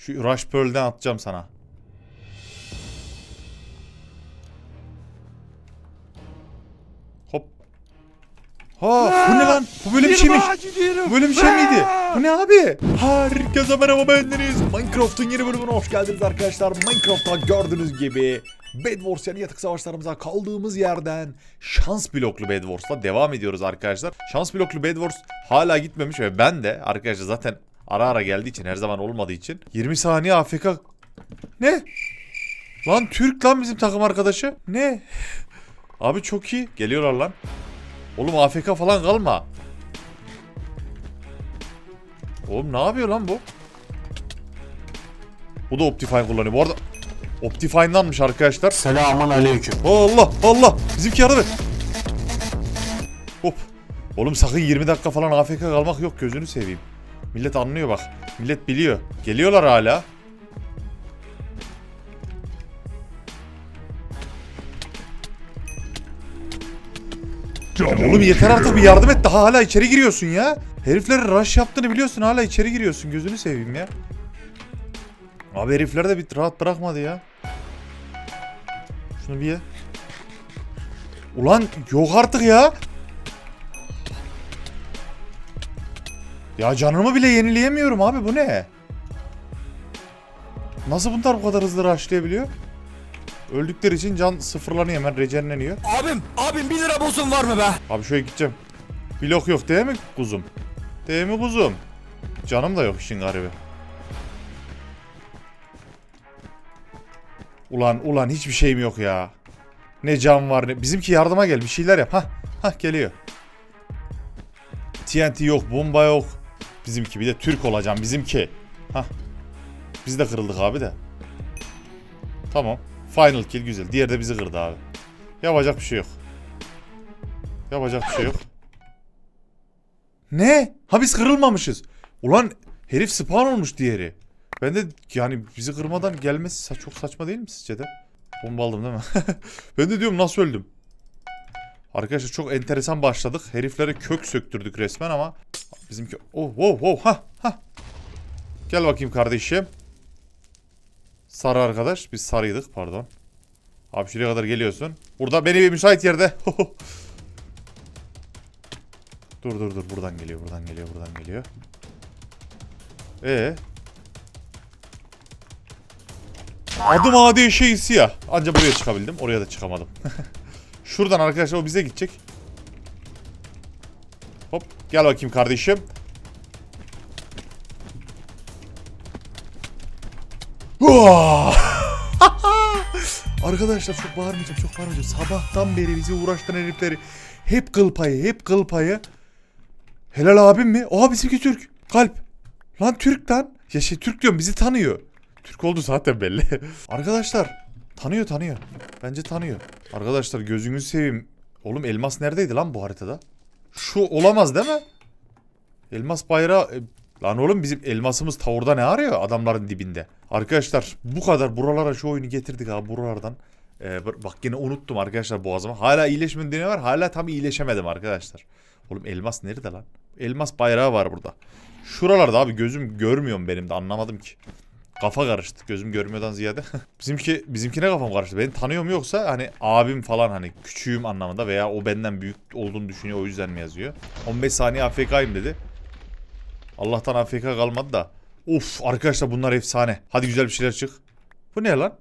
Şu Rush Pearl'den atacağım sana. Hop. Ha bu ne lan? Bu böyle bir şeymiş. Bu böyle bir şey miydi? Bu ne abi? Herkese merhaba bendeniz. Minecraft'ın yeni bölümüne hoş geldiniz arkadaşlar. Minecraft'ta gördüğünüz gibi Bed Wars yani yatık savaşlarımıza kaldığımız yerden şans bloklu Bed Wars'la devam ediyoruz arkadaşlar. Şans bloklu Bed Wars hala gitmemiş ve ben de arkadaşlar zaten ara ara geldiği için her zaman olmadığı için 20 saniye AFK Ne? Lan Türk lan bizim takım arkadaşı. Ne? Abi çok iyi. Geliyorlar lan. Oğlum AFK falan kalma. Oğlum ne yapıyor lan bu? Bu da Optifine kullanıyor. Bu arada Optifine'danmış arkadaşlar. Selamun aleyküm. Allah Allah. Bizimki et. Hop. Oğlum sakın 20 dakika falan AFK kalmak yok gözünü seveyim. Millet anlıyor bak. Millet biliyor. Geliyorlar hala. Oğlum yeter artık bir yardım et daha hala içeri giriyorsun ya. Heriflerin rush yaptığını biliyorsun hala içeri giriyorsun gözünü seveyim ya. Abi herifler de bir rahat bırakmadı ya. Şunu bir ye. Ulan yok artık ya. Ya canımı bile yenileyemiyorum abi bu ne? Nasıl bunlar bu kadar hızlı rushlayabiliyor? Öldükleri için can sıfırlanıyor hemen regenleniyor. Abim, abim 1 lira bozun var mı be? Abi şöyle gideceğim. Blok yok değil mi kuzum? Değil mi kuzum? Canım da yok işin garibi. Ulan ulan hiçbir şeyim yok ya. Ne can var ne... Bizimki yardıma gel bir şeyler yap. Hah hah geliyor. TNT yok bomba yok. Bizimki bir de Türk olacağım bizimki. Hah. Biz de kırıldık abi de. Tamam. Final kill güzel. Diğeri de bizi kırdı abi. Yapacak bir şey yok. Yapacak bir şey yok. Ne? Ha biz kırılmamışız. Ulan herif spawn olmuş diğeri. Ben de yani bizi kırmadan gelmesi çok saçma değil mi sizce de? Bomba aldım değil mi? ben de diyorum nasıl öldüm? Arkadaşlar çok enteresan başladık. Heriflere kök söktürdük resmen ama bizimki oh wow wow ha ha. Gel bakayım kardeşim. Sarı arkadaş. Biz sarıydık pardon. Abi şuraya kadar geliyorsun. Burada beni bir müsait yerde. dur dur dur buradan geliyor buradan geliyor buradan geliyor. Ee. Adım adi şey siyah. Anca buraya çıkabildim. Oraya da çıkamadım. Şuradan arkadaşlar o bize gidecek. Hop gel bakayım kardeşim. Arkadaşlar çok bağırmayacağım çok bağırmayacağım. Sabahtan beri bizi uğraştıran herifleri hep kıl payı hep kıl payı. Helal abim mi? Oha bizimki Türk. Kalp. Lan Türk lan. Ya şey Türk diyorum bizi tanıyor. Türk oldu zaten belli. Arkadaşlar tanıyor tanıyor. Bence tanıyor. Arkadaşlar gözünüzü seveyim. Oğlum elmas neredeydi lan bu haritada? Şu olamaz değil mi? Elmas bayrağı... e, Lan oğlum bizim elmasımız tavurda ne arıyor adamların dibinde? Arkadaşlar bu kadar buralara şu oyunu getirdik abi buralardan. Ee, bak yine unuttum arkadaşlar boğazıma. Hala iyileşme ne var? Hala tam iyileşemedim arkadaşlar. Oğlum elmas nerede lan? Elmas bayrağı var burada. Şuralarda abi gözüm görmüyorum benim de anlamadım ki. Kafa karıştı. Gözüm görmüyordan ziyade. Bizimki bizimkine kafam karıştı. Beni tanıyor mu yoksa hani abim falan hani küçüğüm anlamında veya o benden büyük olduğunu düşünüyor o yüzden mi yazıyor? 15 saniye AFK'yim dedi. Allah'tan AFK kalmadı da. Of arkadaşlar bunlar efsane. Hadi güzel bir şeyler çık. Bu ne lan?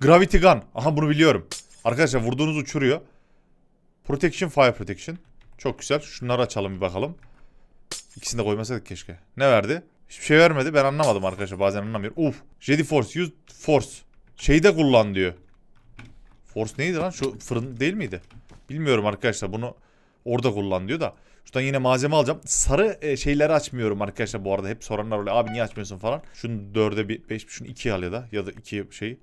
Gravity Gun. Aha bunu biliyorum. Arkadaşlar vurduğunuz uçuruyor. Protection, Fire Protection. Çok güzel. Şunları açalım bir bakalım. İkisini de koymasaydık keşke. Ne verdi? Hiçbir şey vermedi. Ben anlamadım arkadaşlar. Bazen anlamıyorum. Uf. Jedi Force. Use Force. Şeyi de kullan diyor. Force neydi lan? Şu fırın değil miydi? Bilmiyorum arkadaşlar. Bunu orada kullan diyor da. Şuradan yine malzeme alacağım. Sarı e, şeyleri açmıyorum arkadaşlar bu arada. Hep soranlar oluyor. Abi niye açmıyorsun falan. Şunu dörde bir, beş, şunu ikiye al ya da. Ya da iki şey.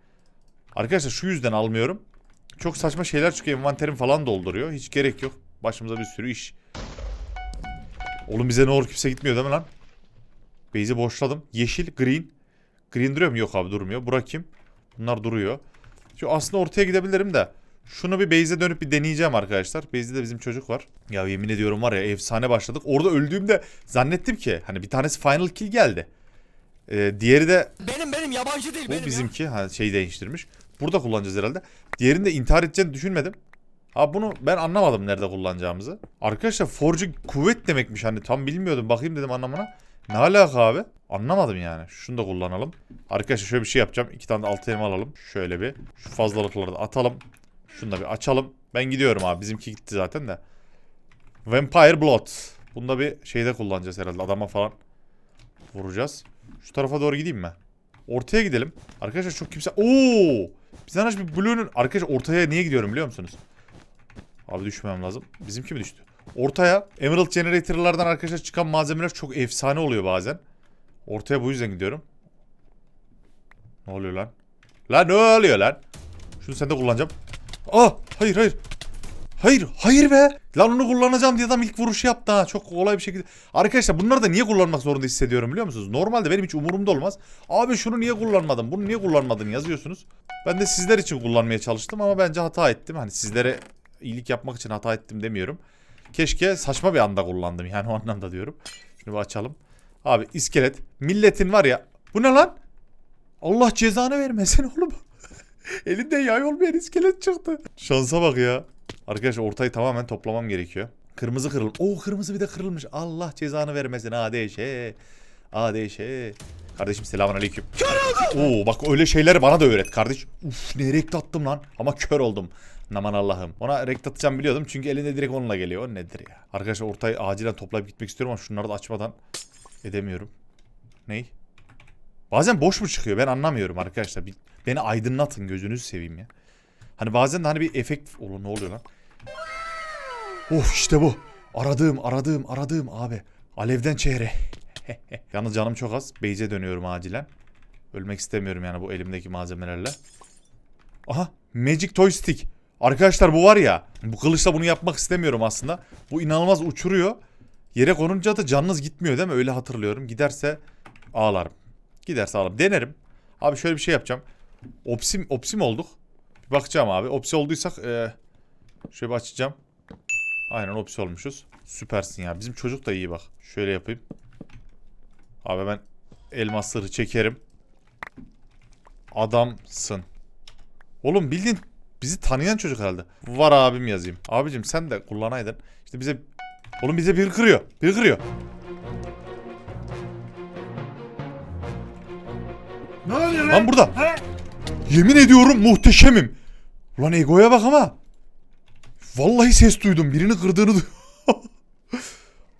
Arkadaşlar şu yüzden almıyorum. Çok saçma şeyler çıkıyor. Envanterim falan dolduruyor. Hiç gerek yok. Başımıza bir sürü iş. Oğlum bize ne olur kimse gitmiyor değil mi lan? Base'i boşladım. Yeşil, green. Green duruyor mu? Yok abi durmuyor. Bırakayım. Bunlar duruyor. Şu aslında ortaya gidebilirim de. Şunu bir base'e dönüp bir deneyeceğim arkadaşlar. Base'de de bizim çocuk var. Ya yemin ediyorum var ya efsane başladık. Orada öldüğümde zannettim ki hani bir tanesi final kill geldi. Ee, diğeri de Benim benim yabancı değil bu benim bizimki. Ha şeyi değiştirmiş. Burada kullanacağız herhalde. Diğerinde intihar edeceğini düşünmedim. Ha bunu ben anlamadım nerede kullanacağımızı. Arkadaşlar forcu kuvvet demekmiş hani tam bilmiyordum. Bakayım dedim anlamına. Ne alaka abi? Anlamadım yani. Şunu da kullanalım. Arkadaşlar şöyle bir şey yapacağım. İki tane de altı elma alalım. Şöyle bir. Şu fazlalıkları da atalım. Şunu da bir açalım. Ben gidiyorum abi. Bizimki gitti zaten de. Vampire Blood. Bunda bir şeyde kullanacağız herhalde. Adama falan vuracağız. Şu tarafa doğru gideyim mi? Ortaya gidelim. Arkadaşlar çok kimse... Oo! Bizden bir Blue'nun... Arkadaşlar ortaya niye gidiyorum biliyor musunuz? Abi düşmem lazım. Bizimki mi düştü? Ortaya Emerald Generator'lardan arkadaşlar çıkan malzemeler çok efsane oluyor bazen. Ortaya bu yüzden gidiyorum. Ne oluyor lan? Lan ne oluyor lan? Şunu sen de kullanacağım. Ah! Hayır hayır. Hayır, hayır be. Lan onu kullanacağım diye adam ilk vuruşu yaptı ha. Çok kolay bir şekilde. Arkadaşlar bunları da niye kullanmak zorunda hissediyorum biliyor musunuz? Normalde benim hiç umurumda olmaz. Abi şunu niye kullanmadın? Bunu niye kullanmadın yazıyorsunuz. Ben de sizler için kullanmaya çalıştım ama bence hata ettim. Hani sizlere iyilik yapmak için hata ettim demiyorum. Keşke saçma bir anda kullandım yani o anlamda diyorum. Şunu bir açalım. Abi iskelet. Milletin var ya. Bu ne lan? Allah cezanı vermesin oğlum. Elinde yay olmayan iskelet çıktı. Şansa bak ya. Arkadaşlar ortayı tamamen toplamam gerekiyor. Kırmızı kırıl. Oo kırmızı bir de kırılmış. Allah cezanı vermesin ADŞ. ADŞ. Kardeşim selamun aleyküm. Oo bak öyle şeyleri bana da öğret kardeş. Uf ne attım lan. Ama kör oldum. Aman Allah'ım. Ona rekt atacağım biliyordum çünkü elinde direkt onunla geliyor. O nedir ya? Arkadaşlar ortayı acilen toplayıp gitmek istiyorum ama şunları da açmadan edemiyorum. Ney? Bazen boş mu çıkıyor ben anlamıyorum arkadaşlar. Bir, beni aydınlatın gözünüzü seveyim ya. Hani bazen de hani bir efekt... Oğlum ne oluyor lan? Oh işte bu. Aradığım aradığım aradığım abi. Alevden çehre. Yalnız canım çok az. Beyze dönüyorum acilen. Ölmek istemiyorum yani bu elimdeki malzemelerle. Aha Magic Toy Stick. Arkadaşlar bu var ya. Bu kılıçla bunu yapmak istemiyorum aslında. Bu inanılmaz uçuruyor. Yere konunca da canınız gitmiyor değil mi? Öyle hatırlıyorum. Giderse ağlarım. Giderse ağlarım. Denerim. Abi şöyle bir şey yapacağım. Opsim, opsim olduk. Bir bakacağım abi. Opsi olduysak eee şöyle bir açacağım. Aynen opsi olmuşuz. Süpersin ya. Bizim çocuk da iyi bak. Şöyle yapayım. Abi ben elmasları çekerim. Adamsın. Oğlum bildiğin bizi tanıyan çocuk herhalde. Var abim yazayım. Abicim sen de kullanaydın. İşte bize... Oğlum bize bir kırıyor. Bir kırıyor. Ne oluyor Lan burada. Yemin ediyorum muhteşemim. Ulan egoya bak ama. Vallahi ses duydum. Birini kırdığını duydum.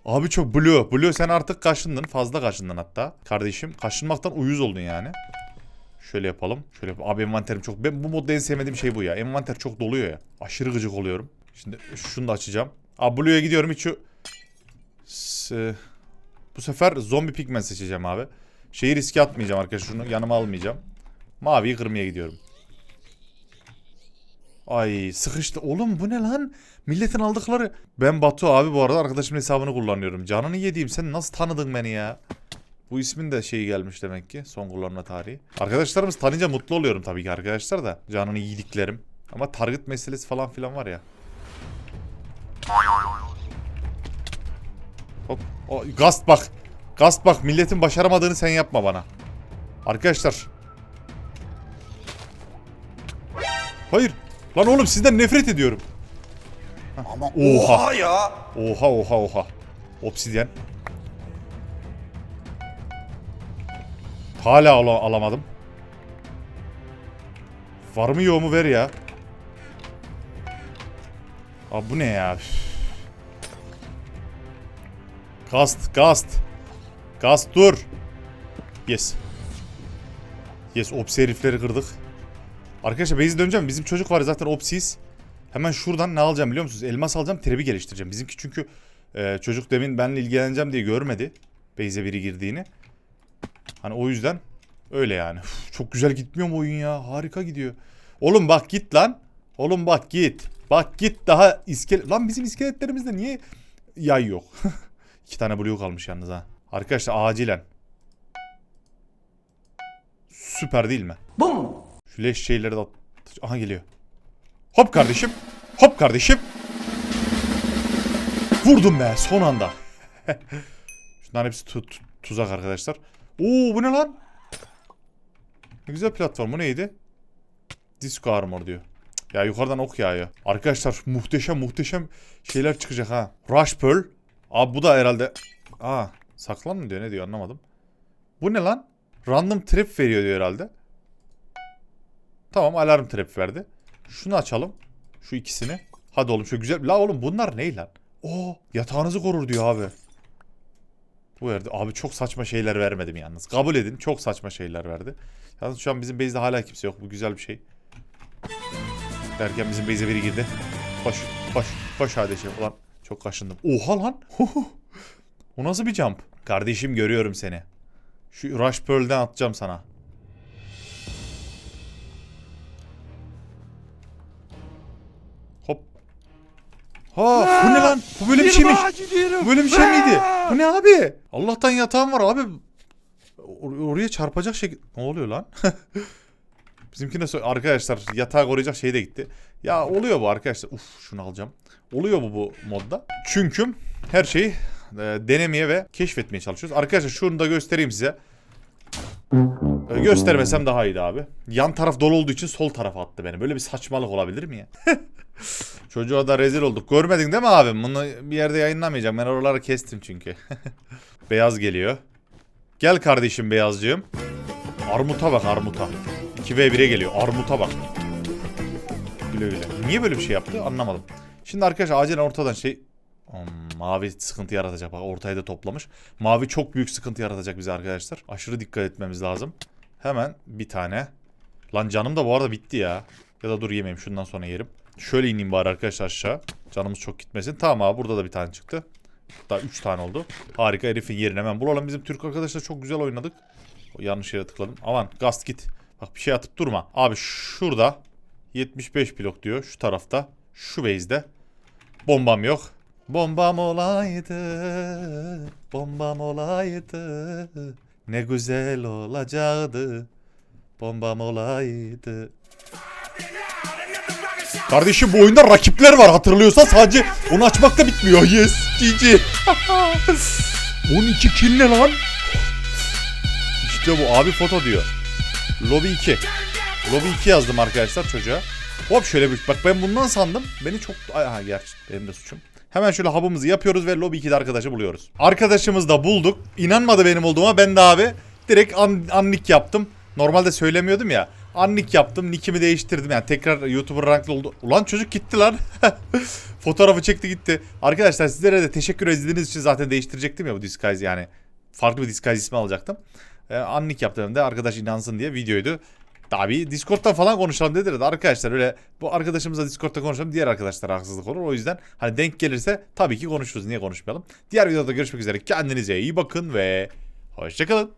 Abi çok Blue. Blue sen artık kaşındın. Fazla kaşındın hatta. Kardeşim kaşınmaktan uyuz oldun yani. Şöyle yapalım. Şöyle yap- Abi envanterim çok... Ben bu modda en sevmediğim şey bu ya. Envanter çok doluyor ya. Aşırı gıcık oluyorum. Şimdi şunu da açacağım. Abi Blue'ya gidiyorum. Hiç şu... Bu sefer zombi pigment seçeceğim abi. Şeyi riske atmayacağım arkadaşlar. Şunu yanıma almayacağım. Maviyi kırmaya gidiyorum. Ay sıkıştı. Oğlum bu ne lan? Milletin aldıkları. Ben Batu abi bu arada arkadaşımın hesabını kullanıyorum. Canını yediğim sen nasıl tanıdın beni ya? Bu ismin de şeyi gelmiş demek ki. Son kullanma tarihi. Arkadaşlarımız tanıyınca mutlu oluyorum tabii ki arkadaşlar da. Canını yediklerim. Ama target meselesi falan filan var ya. Hop. O, gast bak. Gast bak. Milletin başaramadığını sen yapma bana. Arkadaşlar. Hayır. Lan oğlum sizden nefret ediyorum. Ama Oha. oha ya. Oha oha oha. Obsidyen. Hala ala- alamadım. Var mı yok mu ver ya. Abi bu ne ya? Gast, gast. Gast dur. Yes. Yes, opsi herifleri kırdık. Arkadaşlar base'e döneceğim. Bizim çocuk var zaten opsiyiz. Hemen şuradan ne alacağım biliyor musunuz? Elmas alacağım, trebi geliştireceğim. Bizimki çünkü e, çocuk demin benimle ilgileneceğim diye görmedi. Base'e biri girdiğini. Hani o yüzden öyle yani. Üf, çok güzel gitmiyor mu oyun ya? Harika gidiyor. Oğlum bak git lan. Oğlum bak git. Bak git daha iskelet. Lan bizim iskeletlerimizde niye yay yok? İki tane blue kalmış yalnız ha. Arkadaşlar acilen. Süper değil mi? Bu mu? Şu leş şeyleri de at. Aha geliyor. Hop kardeşim. Hop kardeşim. Vurdum be son anda. Şunların hepsi tu- tu- tuzak arkadaşlar. Oo bu ne lan? Ne güzel platform. Bu neydi? Disco Armor diyor. Ya yukarıdan ok yağıyor. Arkadaşlar muhteşem muhteşem şeyler çıkacak ha. Rush Pearl. Abi bu da herhalde... Aa saklan mı diyor ne diyor anlamadım. Bu ne lan? Random trap veriyor diyor herhalde. Tamam alarm trap verdi. Şunu açalım. Şu ikisini. Hadi oğlum şu güzel. La oğlum bunlar ne lan? Oo yatağınızı korur diyor abi. Bu verdi. Abi çok saçma şeyler vermedim yalnız. Kabul edin çok saçma şeyler verdi. Yalnız şu an bizim base'de hala kimse yok. Bu güzel bir şey. Derken bizim base'e biri girdi. Koş koş koş hadi şey. Ulan çok kaşındım. Oha lan. o nasıl bir jump? Kardeşim görüyorum seni. Şu Rush Pearl'den atacağım sana. Ha bu ne lan? Bu böyle bir şeymiş. Bu Böyle bir şey miydi? Bu ne abi? Allah'tan yatağım var abi. Or- oraya çarpacak şey... Ne oluyor lan? Bizimkine sö- arkadaşlar yatağı koruyacak şey de gitti. Ya oluyor bu arkadaşlar. Uf şunu alacağım. Oluyor bu bu modda. Çünkü her şeyi e, denemeye ve keşfetmeye çalışıyoruz. Arkadaşlar şunu da göstereyim size. Göstermesem daha iyiydi abi. Yan taraf dolu olduğu için sol tarafa attı beni. Böyle bir saçmalık olabilir mi ya? Çocuğa da rezil olduk. Görmedin değil mi abim? Bunu bir yerde yayınlamayacağım. Ben oraları kestim çünkü. Beyaz geliyor. Gel kardeşim Beyazcığım. Armuta bak armuta. 2v1'e geliyor. Armuta bak. Güle güle. Niye böyle bir şey yaptı anlamadım. Şimdi arkadaşlar acilen ortadan şey... Hmm, mavi sıkıntı yaratacak. Bak ortayı da toplamış. Mavi çok büyük sıkıntı yaratacak bize arkadaşlar. Aşırı dikkat etmemiz lazım. Hemen bir tane. Lan canım da bu arada bitti ya. Ya da dur yemeyeyim şundan sonra yerim. Şöyle ineyim bari arkadaşlar aşağı. Canımız çok gitmesin. Tamam abi burada da bir tane çıktı. Daha 3 tane oldu. Harika herifin yerini hemen bulalım. Bizim Türk arkadaşlar çok güzel oynadık. Yanlış yere tıkladım. Aman gaz git. Bak bir şey atıp durma. Abi şurada 75 blok diyor. Şu tarafta. Şu base'de. Bombam yok. Bombam olaydı. Bombam olaydı. Ne güzel olacaktı. Bombam olaydı. Kardeşim bu oyunda rakipler var hatırlıyorsan sadece onu açmakta bitmiyor. Yes GG. 12 kill ne lan? İşte bu abi foto diyor. Lobby 2. Lobby 2 yazdım arkadaşlar çocuğa. Hop şöyle bir bak ben bundan sandım. Beni çok aha gerçi benim de suçum. Hemen şöyle hub'ımızı yapıyoruz ve lobby 2'de arkadaşı buluyoruz. Arkadaşımızı da bulduk. İnanmadı benim olduğuma ben de abi direkt an, annik yaptım. Normalde söylemiyordum ya. Annik yaptım. Nickimi değiştirdim. Yani tekrar YouTuber ranklı oldu. Ulan çocuk gitti lan. Fotoğrafı çekti gitti. Arkadaşlar sizlere de teşekkür edildiğiniz için zaten değiştirecektim ya bu Disguise yani. Farklı bir Disguise ismi alacaktım. Ee, annik yaptım de arkadaş inansın diye videoydu. Tabii Discord'da falan konuşalım dediler de arkadaşlar öyle bu arkadaşımızla Discord'da konuşalım diğer arkadaşlara haksızlık olur. O yüzden hani denk gelirse tabii ki konuşuruz. Niye konuşmayalım? Diğer videoda görüşmek üzere. Kendinize iyi bakın ve hoşçakalın.